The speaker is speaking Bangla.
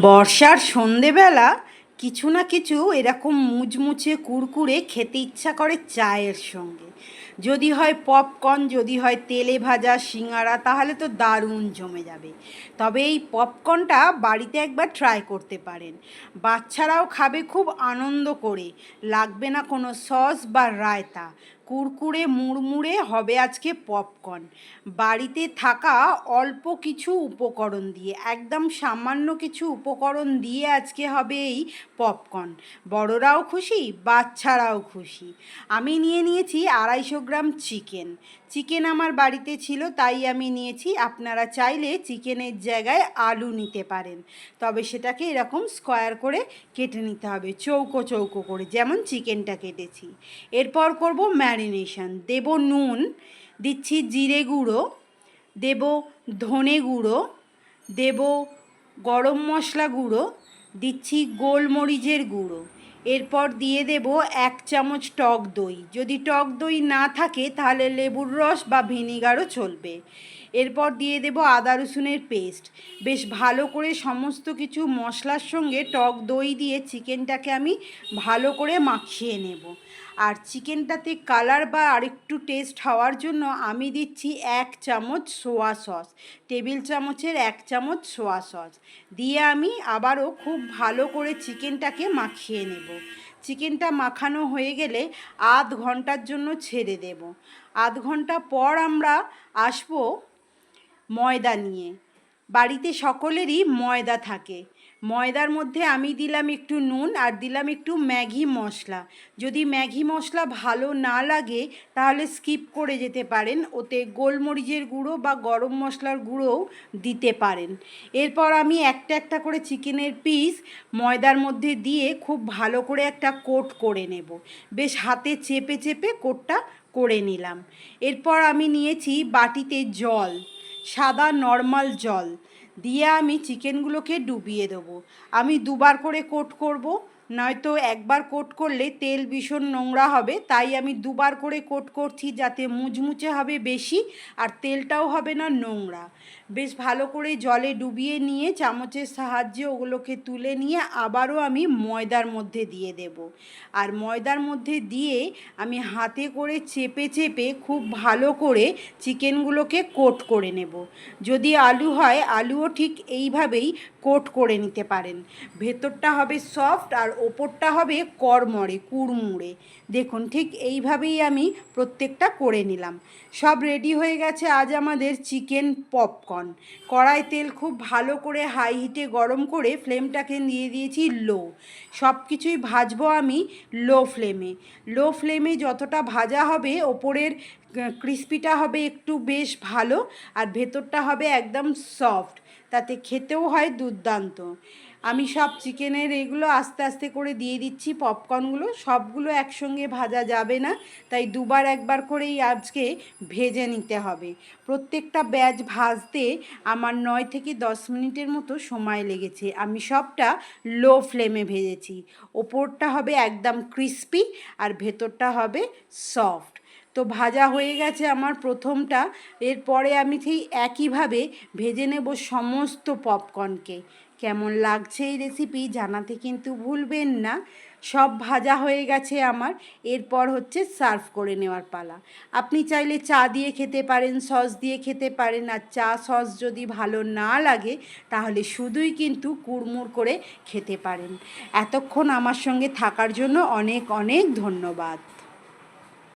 বর্ষার সন্ধেবেলা কিছু না কিছু এরকম মুচমুচে কুরকুরে খেতে ইচ্ছা করে চায়ের সঙ্গে। যদি হয় পপকর্ন যদি হয় তেলে ভাজা সিঙ্গারা তাহলে তো দারুণ জমে যাবে। তবে এই পপকর্নটা বাড়িতে একবার ট্রাই করতে পারেন। বাচ্চারাও খাবে খুব আনন্দ করে। লাগবে না কোনো সস বা রায়তা। কুরকুরে মুড়মুড়ে হবে আজকে পপকর্ন বাড়িতে থাকা অল্প কিছু উপকরণ দিয়ে, একদম সামান্য কিছু উপকরণ দিয়ে আজকে হবে এই পপকর্ন বড়রাও খুশি, বাচ্চারাও খুশি। আমি নিয়ে নিয়েছি আড়াইশো গ্রাম চিকেন চিকেন আমার বাড়িতে ছিল, তাই আমি নিয়েছি। আপনারা চাইলে চিকেনের জায়গায় আলু নিতে পারেন। তবে সেটাকে এরকম স্কোয়ার করে কেটে নিতে হবে, চৌকো চৌকো করে, যেমন চিকেনটা কেটেছি। এরপর করব ম্যারিনেশন দেব নুন, দিচ্ছি জিরে গুঁড়ো, দেব ধনে গুঁড়ো, দেব গরম মশলা গুঁড়ো, দিচ্ছি গোলমরিচের গুঁড়ো। এরপর দিয়ে দেব এক চামচ টক দই। যদি টক দই না থাকে, তাহলে লেবুর রস বা ভিনিগারও চলবে। এরপর দিয়ে দেব আদা রসুনের পেস্ট। বেশ ভালো করে সমস্ত কিছু মশলার সঙ্গে টক দই দিয়ে চিকেনটাকে আমি ভালো করে মাখিয়ে নেব। আর চিকেনটাতে কালার বা আরেকটু টেস্ট হওয়ার জন্য আমি দিচ্ছি এক চামচ সোয়া সস টেবিল চামচের এক চামচ সোয়া সস দিয়ে আমি আবারও খুব ভালো করে চিকেনটাকে মাখিয়ে নেব। চিকেনটা মাখানো হয়ে গেলে আধ ঘণ্টার জন্য ছেড়ে দেব। আধ ঘণ্টা পর আমরা আসব ময়দা নিয়ে। বাড়িতে সকলেরই ময়দা থাকে। ময়দার মধ্যে আমি দিলাম একটু নুন আর দিলাম একটু ম্যাগি মশলা। যদি ম্যাগি মশলা ভালো না লাগে, তাহলে স্কিপ করে যেতে পারেন। ওতে গোলমরিচের গুঁড়ো বা গরম মশলার গুঁড়োও দিতে পারেন। এরপর আমি একটা একটা করে চিকেনের পিস ময়দার মধ্যে দিয়ে খুব ভালো করে একটা কোট করে নেব। বেশ হাতে চেপে চেপে কোটটা করে নিলাম। এরপর আমি নিয়েছি বাটিতে জল, সাদা নর্মাল জল। দিয়ে আমি চিকেনগুলোকে ডুবিয়ে দেবো। আমি দুবার করে কোট করব নয়তো একবার কোট করলে তেল ভীষণ নোংরা হবে, তাই আমি দুবার করে কোট করছি যাতে মুচমুচে হবে বেশি আর তেলটাও হবে না নোংরা। বেশ ভালো করে জলে ডুবিয়ে নিয়ে চামচের সাহায্যে ওগুলোকে তুলে নিয়ে আবারও আমি ময়দার মধ্যে দিয়ে দেব। আর ময়দার মধ্যে দিয়ে আমি হাতে করে চেপে চেপে খুব ভালো করে চিকেনগুলোকে কোট করে নেব। যদি আলু হয়, আলুও ঠিক এইভাবেই কোট করে নিতে পারেন। ভেতরটা হবে সফট আর ওপরটা হবে কড়মড়ে, কুড়মুড়ে। দেখুন, ঠিক এইভাবেই আমি প্রত্যেকটা করে নিলাম। সব রেডি হয়ে গেছে আজ আমাদের চিকেন পপকর্ন কড়াই তেল খুব ভালো করে হাই হিটে গরম করে ফ্লেমটাকে দিয়ে দিয়েছি লো সব কিছুই ভাজবো আমি লো ফ্লেমে লো ফ্লেমে যতটা ভাজা হবে, ওপরের ক্রিস্পিটা হবে একটু বেশ ভালো আর ভেতরটা হবে একদম সফট তাতে খেতেও হয় দুর্দান্ত। আমি সব চিকেনের এগুলো আস্তে আস্তে করে দিয়ে দিচ্ছি, পপকর্নগুলো। সবগুলো একসঙ্গে ভাজা যাবে না, তাই দুবার একবার করেই আজকে ভেজে নিতে হবে। প্রত্যেকটা ব্যাচ ভাজতে আমার নয় থেকে দশ মিনিটের মতো সময় লেগেছে। আমি সবটা লো ফ্লেমে ভেজেছি। ওপরটা হবে একদম ক্রিস্পি আর ভেতরটা হবে সফট। তো ভাজা হয়ে গেছে আমার প্রথমটা। এরপরে আমি সেই একইভাবে ভেজে নেব সমস্ত পপকর্নকে। কেমন লাগছে এই রেসিপি জানাতে কিন্তু ভুলবেন না। সব ভাজা হয়ে গেছে আমার। এরপর হচ্ছে সার্ভ করে নেওয়ার পালা। আপনি চাইলে চা দিয়ে খেতে পারেন সস দিয়ে খেতে পারেন। আর চা সস যদি ভালো না লাগে, তাহলে শুধুই কিন্তু কুড়মুড় করে খেতে পারেন। এতক্ষণ আমার সঙ্গে থাকার জন্য অনেক অনেক ধন্যবাদ।